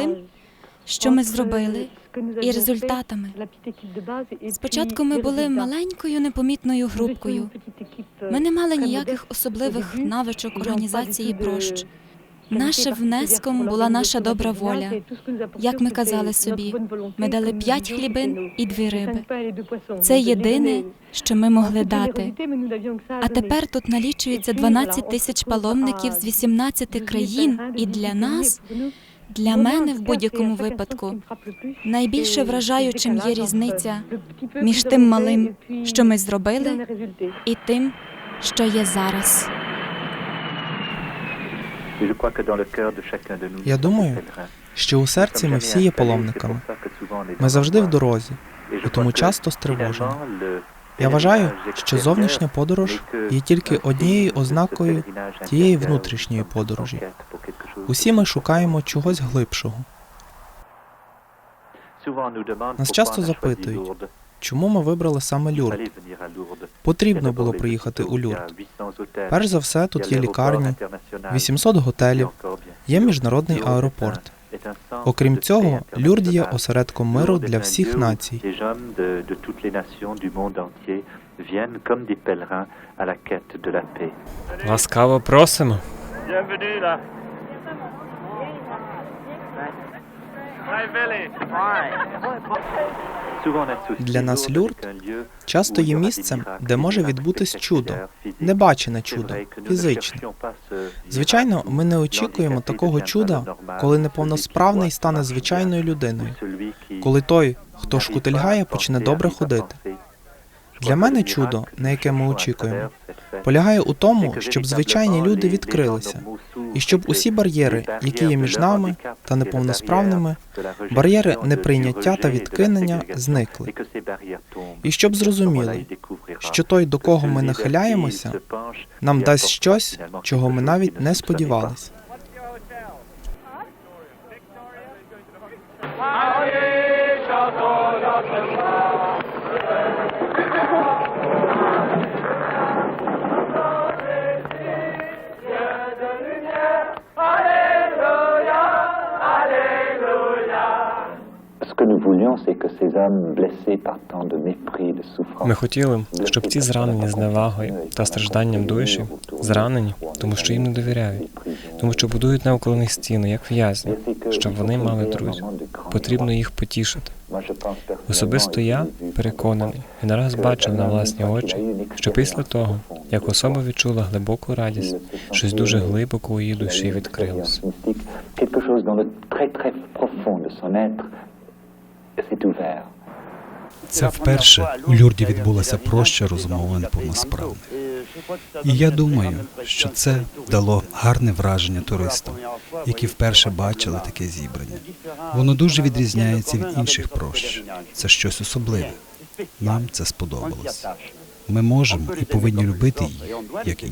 тим, що ми зробили, і результатами. Спочатку ми були маленькою непомітною групкою. Ми не мали ніяких особливих навичок організації прощ. Нашим внеском була наша добра воля. Як ми казали собі, ми дали п'ять хлібин і дві риби. Це єдине, що ми могли дати. А тепер тут налічується 12 тисяч паломників з 18 країн, і для нас, для мене в будь-якому випадку, найбільше вражаючим є різниця між тим малим, що ми зробили, і тим, що є зараз. Я думаю, що у серці ми всі є паломниками. Ми завжди в дорозі, і тому часто стривожені. Я вважаю, що зовнішня подорож є тільки однією ознакою тієї внутрішньої подорожі. Усі ми шукаємо чогось глибшого. Нас часто запитують, Чому ми вибрали саме Люрд? Потрібно було приїхати у Люрд. Перш за все, тут є лікарні, 800 готелів, є міжнародний аеропорт. Окрім цього, Люрд є осередком миру для всіх націй. Ласкаво просимо. Là. Hi Billy. Для нас Люрд часто є місцем, де може відбутись чудо, небачене чудо, фізичне. Звичайно, ми не очікуємо такого чуда, коли неповносправний стане звичайною людиною, коли той, хто шкутильгає, почне добре ходити. Для мене чудо, на яке ми очікуємо, полягає у тому, щоб звичайні люди відкрилися, і щоб усі бар'єри, які є між нами та неповносправними, бар'єри неприйняття та відкинення, зникли. І щоб зрозуміли, що той, до кого ми нахиляємося, нам дасть щось, чого ми навіть не сподівалися. Ми хотіли, щоб ці зранені зневагою та стражданням душі зранені, тому що їм не довіряють, тому що будують навколо них стіни, як в'язні, щоб вони мали друзів. Потрібно їх потішити. Особисто я переконаний і не раз бачив на власні очі, що після того, як особа відчула глибоку радість, щось дуже глибоко у її душі відкрилося. Це вперше у Люрді відбулася проща розмова неповносправних. І я думаю, що це дало гарне враження туристам, які вперше бачили таке зібрання. Воно дуже відрізняється від інших прощ. Це щось особливе. Нам це сподобалось. Ми можемо і повинні любити її, як і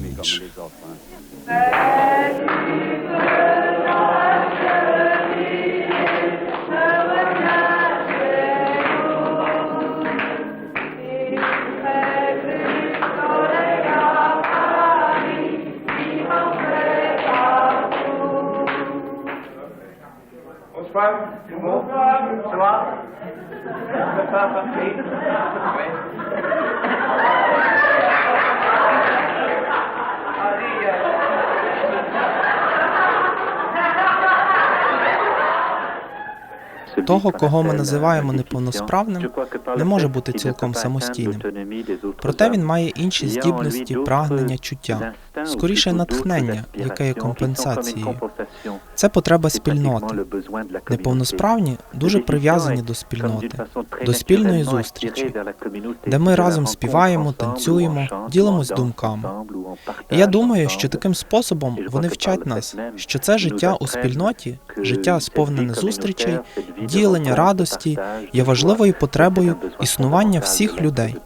Bonsoir. Bonsoir. Bonsoir. Того, кого ми називаємо неповносправним, не може бути цілком самостійним. Проте він має інші здібності, прагнення, чуття, скоріше натхнення, яке є компенсацією. Це потреба спільноти. Неповносправні дуже прив'язані до спільноти, до спільної зустрічі, де ми разом співаємо, танцюємо, ділимось думками. І я думаю, що таким способом вони вчать нас, що це життя у спільноті, життя сповнене зустрічей, ділення радості є важливою потребою існування всіх людей.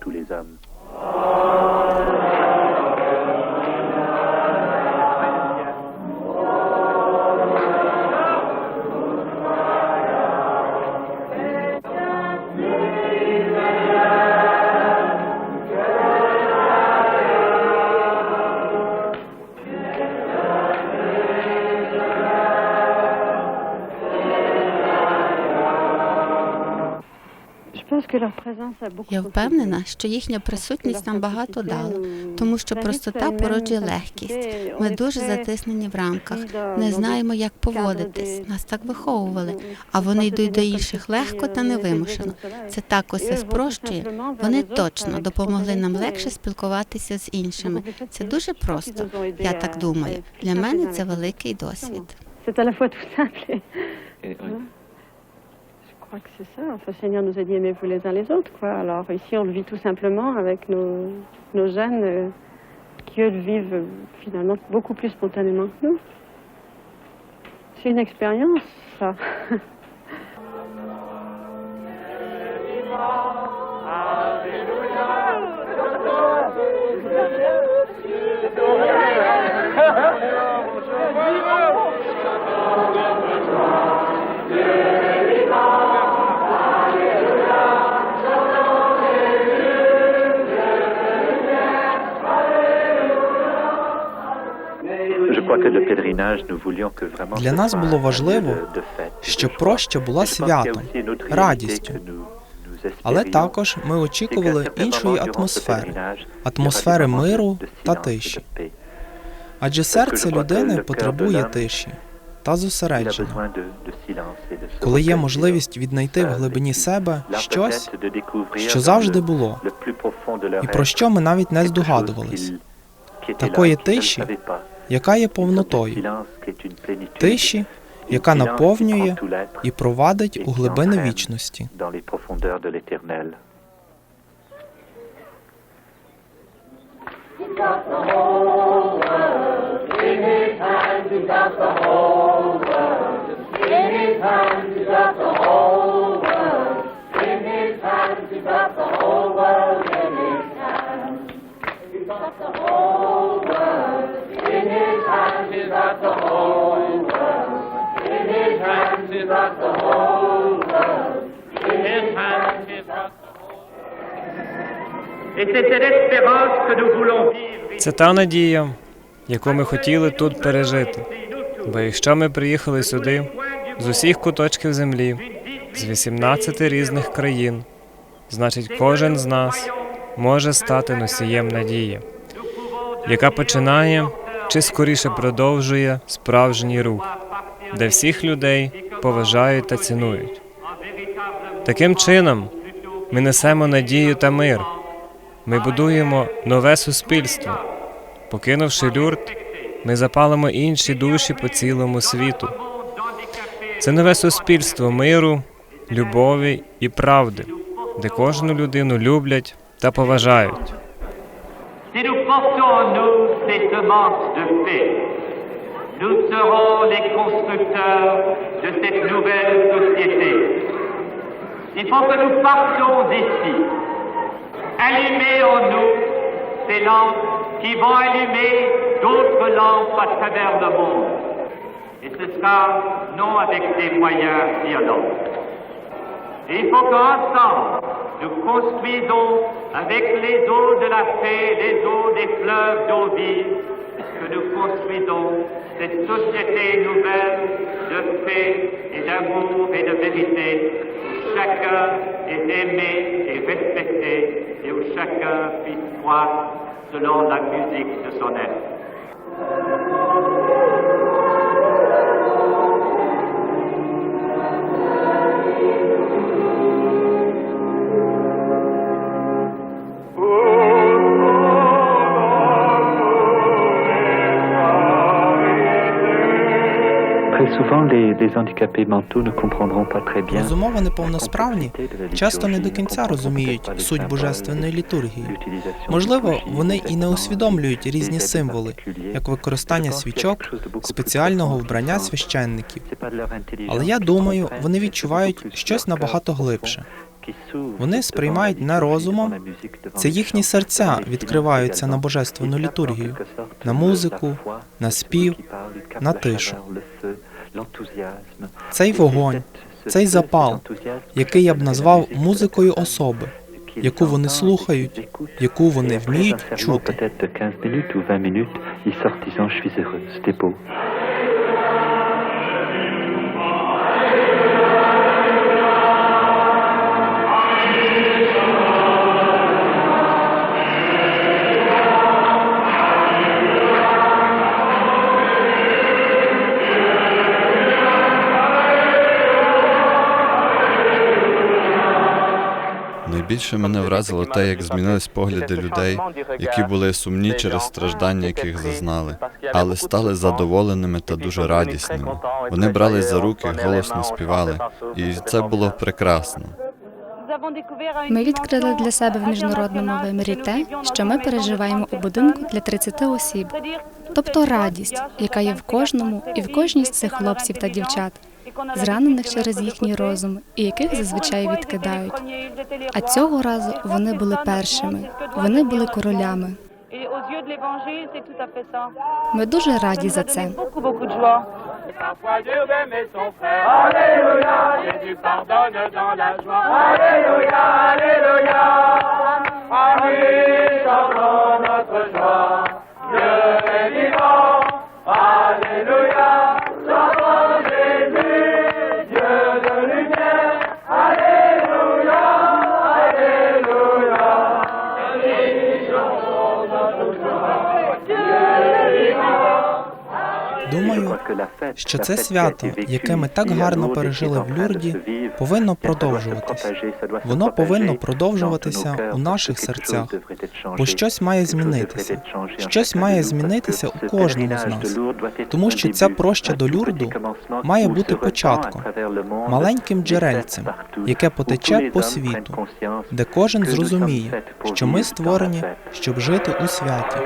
Я впевнена, що їхня присутність нам багато дала, тому що простота породжує легкість. Ми дуже затиснені в рамках, не знаємо, як поводитись. Нас так виховували, а вони йдуть до інших легко та невимушено. Це так усе спрощує. Вони точно допомогли нам легше спілкуватися з іншими. Це дуже просто. Я так думаю. Для мене це великий досвід. C'est à crois que c'est ça. Enfin, Seigneur nous a dit aimez-vous les uns les autres. Quoi. Alors ici, on le vit tout simplement avec nos, nos jeunes euh, qui, eux, le vivent euh, finalement beaucoup plus spontanément que nous. C'est une expérience, ça. Для нас було важливо, щоб проща була святом, радістю. Але також ми очікували іншої атмосфери, атмосфери миру та тиші. Адже серце людини потребує тиші та зосередження. Коли є можливість віднайти в глибині себе щось, що завжди було, і про що ми навіть не здогадувались, Такої тиші. Яка є повнотою, тиші, яка наповнює і провадить у глибини вічності. dans les profondeurs de l'éternel. Et c'est cette espérance que nous voulons Це та надія, яку ми хотіли тут пережити. Бо якщо ми приїхали сюди з усіх куточків землі, з 18 різних країн, значить кожен з нас може стати носієм надії, яка починає чи скоріше продовжує справжній рух, де всіх людей поважають та цінують. Таким чином, ми несемо надію та мир. Ми будуємо нове суспільство. Покинувши люрт, ми запалимо інші душі по цілому світу. Це нове суспільство миру, любові і правди, де кожну людину люблять та поважають. Allumer en nous ces lampes qui vont allumer d'autres lampes à travers le monde. Et ce sera non avec des moyens violents. Et il faut qu'ensemble, nous construisons avec les eaux de la paix, les eaux des fleuves d'eau vive, que nous construisons cette société nouvelle de paix et d'amour et de vérité, où chacun est aimé et respecté chacun puisse croire selon la musique de son être. Très Розумово неповносправні часто не до кінця розуміють суть божественної літургії. Можливо, вони і не усвідомлюють різні символи, як використання свічок, спеціального вбрання священників. Але я думаю, вони відчувають щось набагато глибше. Вони сприймають не розумом, це їхні серця відкриваються на божественну літургію, на музику, на спів, на тишу. Цей вогонь, цей запал, який я б назвав музикою особи, яку вони слухають, яку вони вміють чути. Найбільше мене вразило те, як змінились погляди людей, які були сумні через страждання, яких зазнали, але стали задоволеними та дуже радісними. Вони брались за руки, голосно співали, і це було прекрасно. Ми відкрили для себе в міжнародному вимірі те, що ми переживаємо у будинку для 30 осіб, тобто радість, яка є в кожному і в кожній з цих хлопців та дівчат, зранених через їхній розум, і яких зазвичай відкидають. А цього разу вони були першими, вони були королями. Ми дуже раді за це. Думаю, що це свято, яке ми так гарно пережили в Люрді, повинно продовжуватися. Воно повинно продовжуватися у наших серцях, бо щось має змінитися. Щось має змінитися у кожному з нас, тому що ця проща до Люрду має бути початком, маленьким джерельцем, яке потече по світу, де кожен зрозуміє, що ми створені, щоб жити у святі.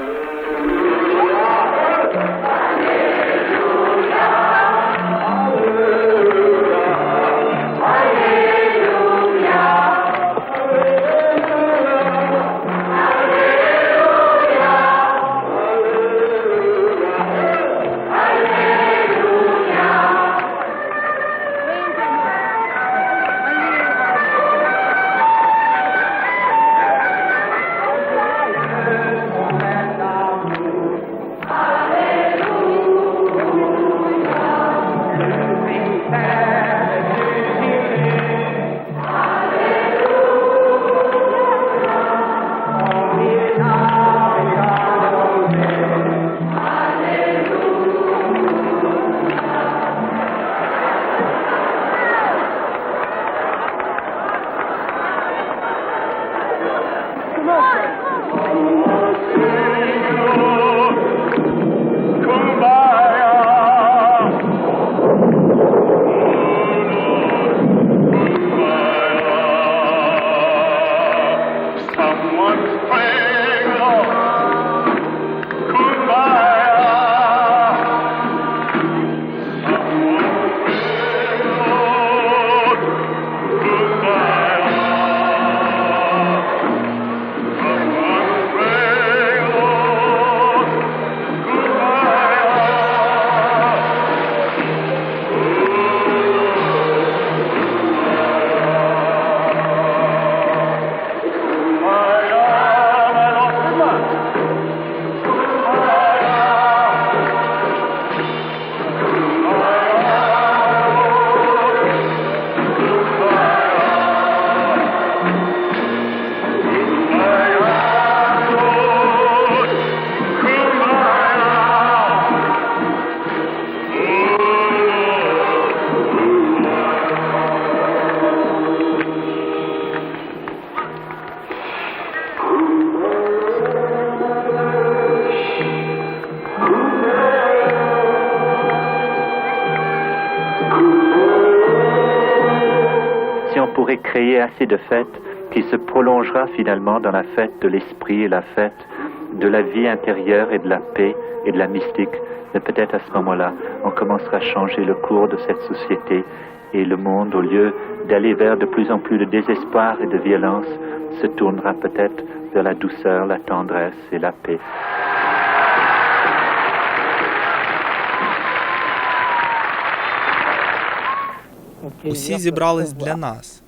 créer assez de fêtes qui se prolongera finalement dans la fête de l'esprit et la fête de la vie intérieure et de la paix et de la mystique, mais peut-être à ce moment-là, on commencera à changer le cours de cette société et le monde, au lieu d'aller vers de plus en plus de désespoir et de violence, se tournera peut-être vers la douceur, la tendresse et la paix. Усі зібрались для нас.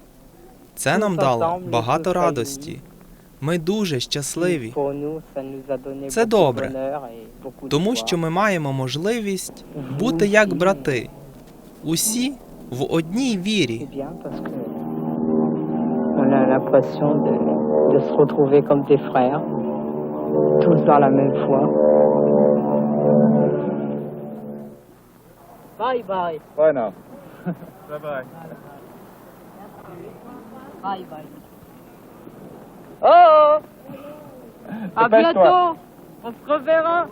Це нам дало багато радості. Ми дуже щасливі, Це добре, тому що ми маємо можливість бути як брати, усі в одній вірі. De, de se retrouver comme des frères, tous dans la même foi. Bye bye. Bye bye. Oh! À bientôt. On se reverra.